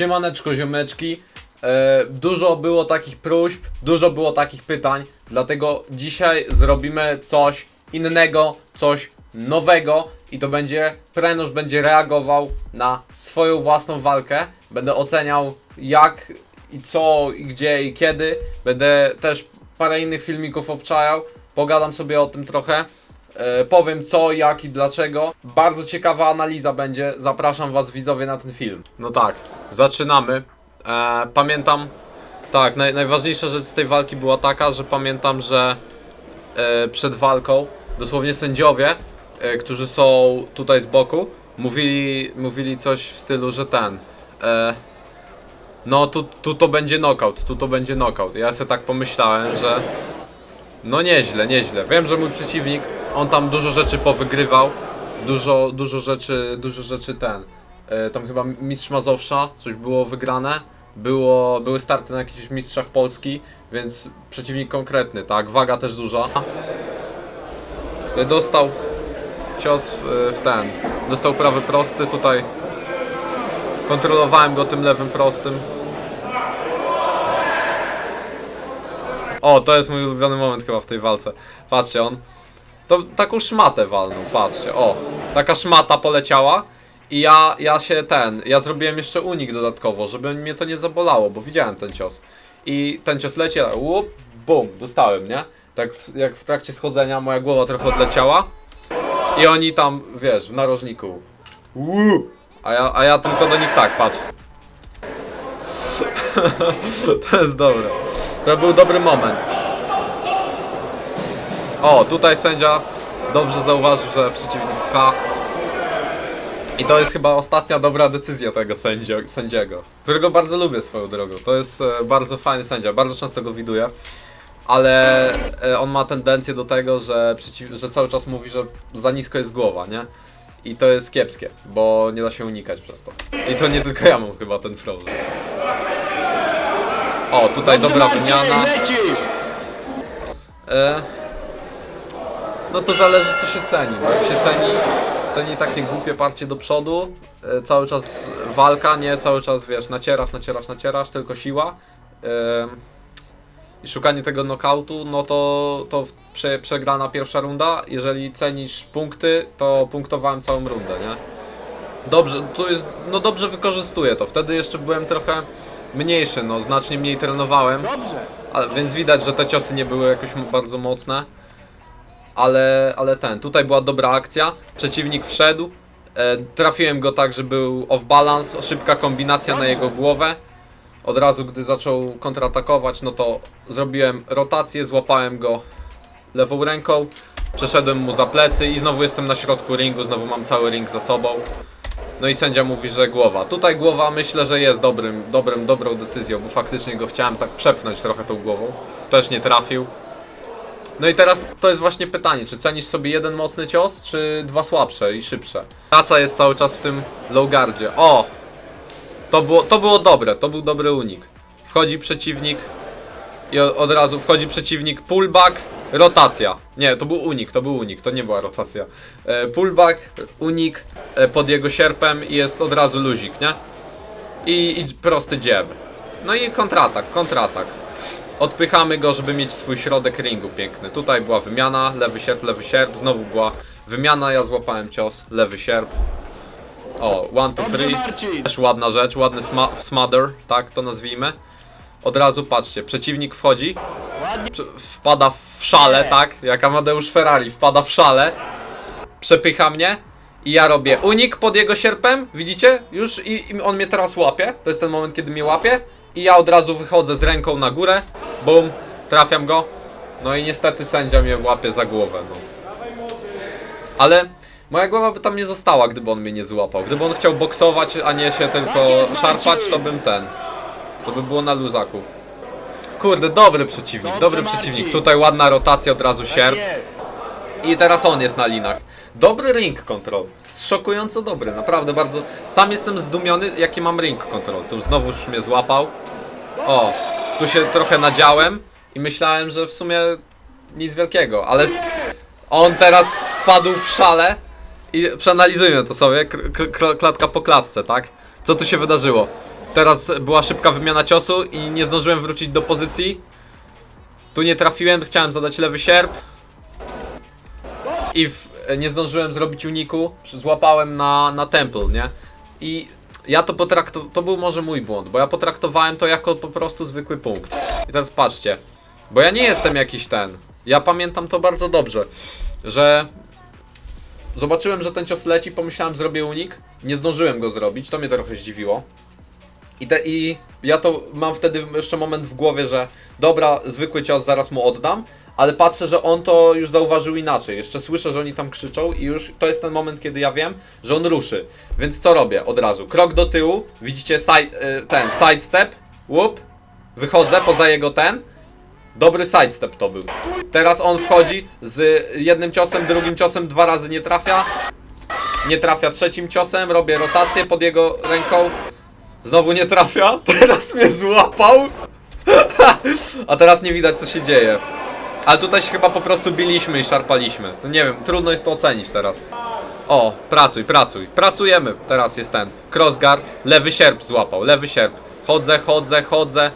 Siemaneczko ziomeczki. E, dużo było takich próśb, dużo było takich pytań, dlatego dzisiaj zrobimy coś innego, coś nowego i to będzie, Prenosz będzie reagował na swoją własną walkę. Będę oceniał jak i co, i gdzie i kiedy. Będę też parę innych filmików obczajał, pogadam sobie o tym trochę. E, powiem co, jak i dlaczego. Bardzo ciekawa analiza będzie. Zapraszam Was widzowie na ten film. No tak, zaczynamy. E, pamiętam, tak, naj, najważniejsza rzecz z tej walki była taka, że pamiętam, że e, przed walką dosłownie sędziowie, e, którzy są tutaj z boku, mówili, mówili coś w stylu, że ten. E, no tu, tu to będzie knockout, tu to będzie knockout. Ja sobie tak pomyślałem, że no nieźle, nieźle. Wiem, że mój przeciwnik, on tam dużo rzeczy powygrywał. Dużo, dużo rzeczy, dużo rzeczy ten. E, tam chyba mistrz Mazowsza, coś było wygrane. Było, były starty na jakichś mistrzach Polski, więc przeciwnik konkretny, tak? Waga też duża. Dostał cios w, w ten. Dostał prawy prosty, tutaj kontrolowałem go tym lewym prostym. O, to jest mój ulubiony moment chyba w tej walce. Patrzcie, on to taką szmatę walnął, patrzcie, o. Taka szmata poleciała i ja, ja się ten, ja zrobiłem jeszcze unik dodatkowo, żeby mnie to nie zabolało, bo widziałem ten cios. I ten cios leci, łup, bum, dostałem, nie? Tak w, jak w trakcie schodzenia moja głowa trochę odleciała i oni tam, wiesz, w narożniku. Łup, a ja, a ja tylko do nich tak, patrz. to jest dobre. To był dobry moment. O, tutaj sędzia dobrze zauważył, że przeciwnik K. I to jest chyba ostatnia dobra decyzja tego sędzio, sędziego, którego bardzo lubię swoją drogą. To jest e, bardzo fajny sędzia, bardzo często go widuję. Ale e, on ma tendencję do tego, że, przeciw, że cały czas mówi, że za nisko jest głowa, nie? I to jest kiepskie, bo nie da się unikać przez to. I to nie tylko ja mam chyba ten problem. O, tutaj dobra wymiana. E, no to zależy co się ceni. No, jak się ceni, ceni takie głupie parcie do przodu, e, cały czas walka, nie cały czas wiesz, nacierasz, nacierasz, nacierasz, tylko siła. E, I szukanie tego knockoutu, no to, to prze, przegrana pierwsza runda. Jeżeli cenisz punkty, to punktowałem całą rundę, nie? Dobrze, to jest, no dobrze wykorzystuję to. Wtedy jeszcze byłem trochę mniejszy, no znacznie mniej trenowałem. Dobrze. A, więc widać, że te ciosy nie były jakoś bardzo mocne. Ale, ale ten, tutaj była dobra akcja. Przeciwnik wszedł. E, trafiłem go tak, że był off balance. Szybka kombinacja na jego głowę. Od razu, gdy zaczął kontratakować, no to zrobiłem rotację, złapałem go lewą ręką. Przeszedłem mu za plecy i znowu jestem na środku ringu, znowu mam cały ring za sobą. No i sędzia mówi, że głowa. Tutaj głowa myślę, że jest dobrym, dobrym, dobrą decyzją, bo faktycznie go chciałem tak przepchnąć trochę tą głową. Też nie trafił. No i teraz to jest właśnie pytanie, czy cenisz sobie jeden mocny cios, czy dwa słabsze i szybsze? Praca jest cały czas w tym low guardzie. O! To było, to było dobre, to był dobry unik. Wchodzi przeciwnik i od razu wchodzi przeciwnik pullback, rotacja. Nie, to był unik, to był unik, to nie była rotacja. E, pullback, unik e, pod jego sierpem i jest od razu luzik, nie? I, i prosty dzieb. No i kontratak, kontratak. Odpychamy go, żeby mieć swój środek ringu piękny. Tutaj była wymiana, lewy sierp, lewy sierp, znowu była wymiana, ja złapałem cios, lewy sierp. O, one, two, three. Też ładna rzecz, ładny sma smother, tak to nazwijmy. Od razu patrzcie, przeciwnik wchodzi, wpada w szale, tak? Jak Amadeusz Ferrari wpada w szale, przepycha mnie i ja robię unik pod jego sierpem, widzicie? Już i, i on mnie teraz łapie, to jest ten moment, kiedy mnie łapie i ja od razu wychodzę z ręką na górę, bum, trafiam go, no i niestety sędzia mnie łapie za głowę, no. Ale moja głowa by tam nie została, gdyby on mnie nie złapał. Gdyby on chciał boksować, a nie się tylko szarpać, to bym ten. To by było na luzaku. Kurde, dobry przeciwnik, dobry przeciwnik. Tutaj ładna rotacja, od razu Tak sierp. I teraz on jest na linach. Dobry ring control. Szokująco dobry, naprawdę bardzo. Sam jestem zdumiony, jaki mam ring control. Tu znowu już mnie złapał. O, tu się trochę nadziałem i myślałem, że w sumie nic wielkiego, ale on teraz wpadł w szale i przeanalizujmy to sobie, klatka po klatce, tak? Co tu się wydarzyło? Teraz była szybka wymiana ciosu i nie zdążyłem wrócić do pozycji. Tu nie trafiłem, chciałem zadać lewy sierp. I w, nie zdążyłem zrobić uniku. Złapałem na, na temple, nie? I ja to potraktowałem, to był może mój błąd, bo ja potraktowałem to jako po prostu zwykły punkt. I teraz patrzcie, bo ja nie jestem jakiś ten. Ja pamiętam to bardzo dobrze, że zobaczyłem, że ten cios leci, pomyślałem, zrobię unik. Nie zdążyłem go zrobić, to mnie trochę zdziwiło. I, te, I ja to mam wtedy jeszcze moment w głowie, że dobra, zwykły cios zaraz mu oddam, ale patrzę, że on to już zauważył inaczej. Jeszcze słyszę, że oni tam krzyczą i już to jest ten moment, kiedy ja wiem, że on ruszy. Więc co robię od razu? Krok do tyłu, widzicie side, y, ten sidestep, łup, wychodzę poza jego ten. Dobry sidestep to był. Teraz on wchodzi z jednym ciosem, drugim ciosem, dwa razy nie trafia. Nie trafia trzecim ciosem, robię rotację pod jego ręką. Znowu nie trafia, teraz mnie złapał. A teraz nie widać co się dzieje. Ale tutaj się chyba po prostu biliśmy i szarpaliśmy. To nie wiem, trudno jest to ocenić teraz. O, pracuj, pracuj. Pracujemy. Teraz jest ten. Crossguard. Lewy sierp złapał, lewy sierp. Chodzę, chodzę, chodzę.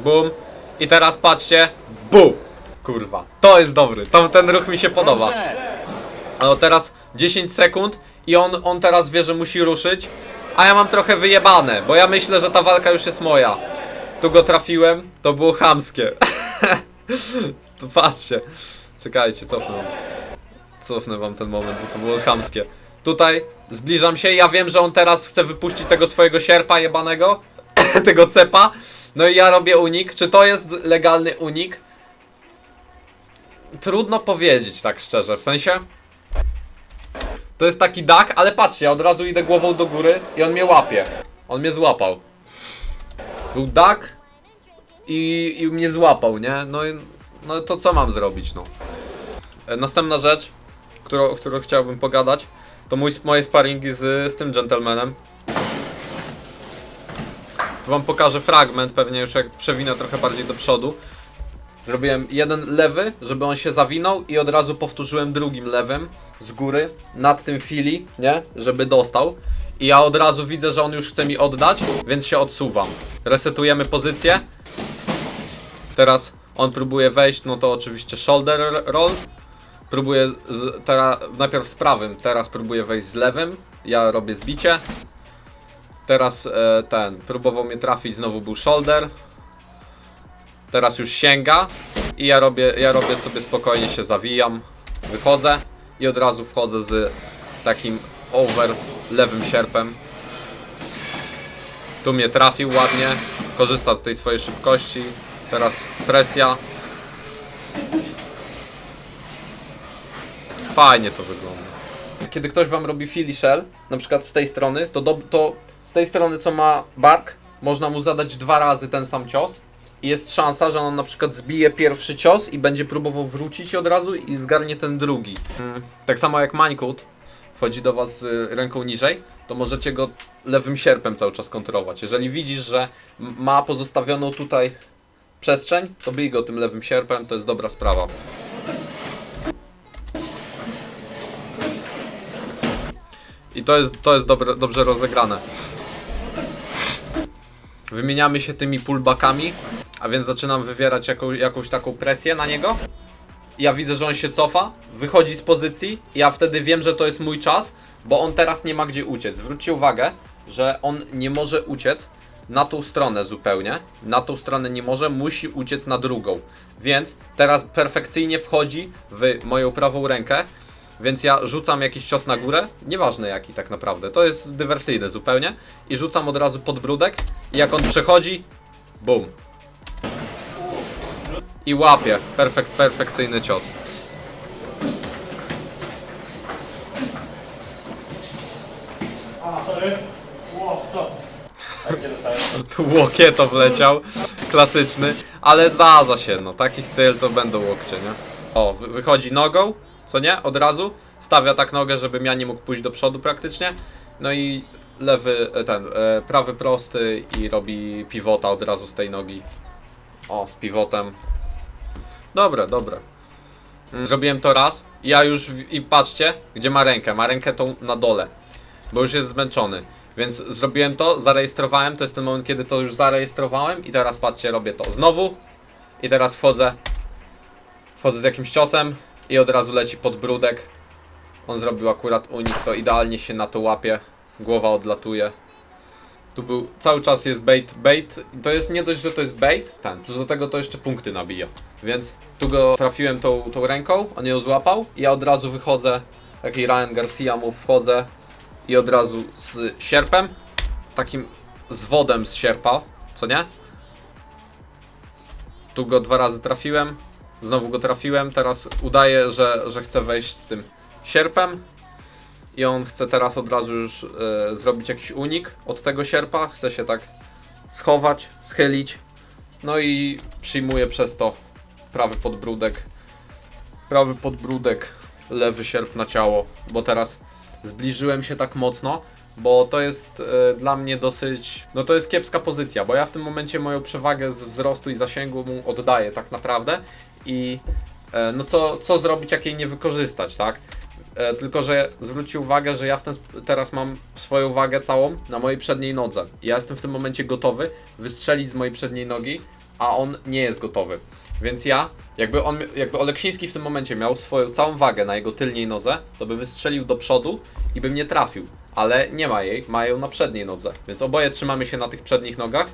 Bum. I teraz patrzcie. Bum. Kurwa. To jest dobry. To, ten ruch mi się podoba. No teraz 10 sekund i on, on teraz wie, że musi ruszyć. A ja mam trochę wyjebane, bo ja myślę, że ta walka już jest moja. Tu go trafiłem, to było chamskie. to patrzcie. Czekajcie, cofnę wam. Cofnę wam ten moment, bo to było chamskie. Tutaj zbliżam się, ja wiem, że on teraz chce wypuścić tego swojego sierpa jebanego, tego cepa. No i ja robię unik. Czy to jest legalny unik? Trudno powiedzieć, tak szczerze, w sensie... To jest taki duck, ale patrzcie, ja od razu idę głową do góry i on mnie łapie. On mnie złapał. Był duck i, i mnie złapał, nie? No, i- no to co mam zrobić, no? E, Następna rzecz, którą, o którą chciałbym pogadać, to mój, moje sparingi z, z tym gentlemanem. Tu wam pokażę fragment, pewnie już jak przewinę trochę bardziej do przodu. Zrobiłem jeden lewy, żeby on się zawinął i od razu powtórzyłem drugim lewym z góry nad tym fili, nie? Żeby dostał. I ja od razu widzę, że on już chce mi oddać, więc się odsuwam. Resetujemy pozycję. Teraz on próbuje wejść, no to oczywiście shoulder roll. Próbuję z, teraz, najpierw z prawym, teraz próbuję wejść z lewym. Ja robię zbicie. Teraz e, ten, próbował mnie trafić, znowu był shoulder. Teraz już sięga i ja robię, ja robię sobie spokojnie się zawijam, wychodzę i od razu wchodzę z takim over lewym sierpem. Tu mnie trafił ładnie, korzysta z tej swojej szybkości. Teraz presja. Fajnie to wygląda. Kiedy ktoś wam robi Philly Shell, na przykład z tej strony, to, do, to z tej strony co ma bark, można mu zadać dwa razy ten sam cios i jest szansa, że on na przykład zbije pierwszy cios i będzie próbował wrócić od razu i zgarnie ten drugi. Mm, Tak samo jak Minecraft wchodzi do was ręką niżej, to możecie go lewym sierpem cały czas kontrolować. Jeżeli widzisz, że ma pozostawioną tutaj przestrzeń, to bij go tym lewym sierpem, to jest dobra sprawa. I to jest, to jest dobre, dobrze rozegrane. Wymieniamy się tymi pullbackami, a więc zaczynam wywierać jaką, jakąś taką presję na niego. Ja widzę, że on się cofa, wychodzi z pozycji, ja wtedy wiem, że to jest mój czas, bo on teraz nie ma gdzie uciec. Zwróćcie uwagę, że on nie może uciec na tą stronę zupełnie. Na tą stronę nie może, musi uciec na drugą. Więc teraz perfekcyjnie wchodzi w moją prawą rękę. Więc ja rzucam jakiś cios na górę, nieważne jaki tak naprawdę, to jest dywersyjne zupełnie. I rzucam od razu podbródek i jak on przechodzi, bum. I łapie, perfekt, perfekcyjny cios. A, sorry. Ło, stop. Tu łokieto wleciał, klasyczny, ale zdarza się, no taki styl to będą łokcie, nie? O, wy- wychodzi nogą, co nie? Od razu, stawia tak nogę, żebym ja nie mógł pójść do przodu praktycznie, no i lewy, e, ten, e, prawy prosty i robi pivota od razu z tej nogi. O, z pivotem. Dobre, dobre. Mm, Zrobiłem to raz, ja już, w- i patrzcie, gdzie ma rękę, ma rękę tą na dole, bo już jest zmęczony. Więc zrobiłem to, zarejestrowałem, to jest ten moment, kiedy to już zarejestrowałem i teraz patrzcie, robię to znowu i teraz wchodzę, wchodzę z jakimś ciosem i od razu leci podbródek. On zrobił akurat unik, to idealnie się na to łapie, głowa odlatuje. Tu był, cały czas jest bait, bait, to jest nie dość, że to jest bait, ten, do tego to jeszcze punkty nabija. Więc tu go trafiłem tą, tą ręką, on ją złapał i ja od razu wychodzę, taki Ryan Garcia mu wchodzę i od razu z sierpem, takim z wodem z sierpa, co nie? Tu go dwa razy trafiłem, znowu go trafiłem, teraz udaję, że, że chcę wejść z tym sierpem i on chce teraz od razu już e, zrobić jakiś unik od tego sierpa, chce się tak schować, schylić, no i przyjmuje przez to prawy podbródek, prawy podbródek, lewy sierp na ciało, bo teraz zbliżyłem się tak mocno, bo to jest e, dla mnie dosyć, no to jest kiepska pozycja, bo ja w tym momencie moją przewagę z wzrostu i zasięgu mu oddaję tak naprawdę i e, no co, co zrobić, jak jej nie wykorzystać, tak? E, tylko, że zwróćcie uwagę, że ja w ten teraz mam swoją wagę całą na mojej przedniej nodze. Ja jestem w tym momencie gotowy wystrzelić z mojej przedniej nogi, a on nie jest gotowy. Więc ja, jakby on, jakby Oleksiński w tym momencie miał swoją całą wagę na jego tylniej nodze, to by wystrzelił do przodu i bym nie trafił. Ale nie ma jej, ma ją na przedniej nodze. Więc oboje trzymamy się na tych przednich nogach.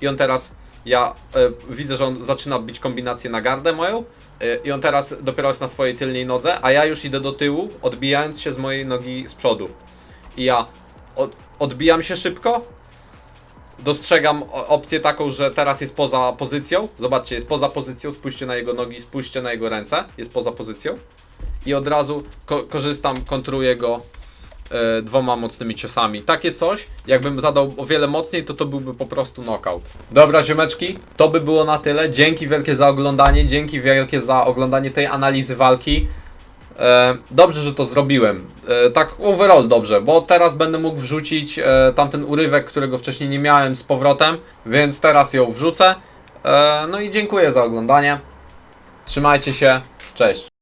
I on teraz, ja e, widzę, że on zaczyna bić kombinację na gardę moją. e, I on teraz dopiero jest na swojej tylnej nodze, a ja już idę do tyłu, odbijając się z mojej nogi z przodu. I ja od, odbijam się szybko, dostrzegam opcję taką, że teraz jest poza pozycją. Zobaczcie, jest poza pozycją, spójrzcie na jego nogi, spójrzcie na jego ręce, jest poza pozycją. I od razu ko korzystam, kontruję go e, dwoma mocnymi ciosami. Takie coś, jakbym zadał o wiele mocniej, to to byłby po prostu knockout. Dobra, ziomeczki, to by było na tyle. Dzięki wielkie za oglądanie, dzięki wielkie za oglądanie tej analizy walki. E, dobrze, że to zrobiłem. E, tak overall dobrze, bo teraz będę mógł wrzucić e, tamten urywek, którego wcześniej nie miałem z powrotem, więc teraz ją wrzucę. No i dziękuję za oglądanie. Trzymajcie się, cześć.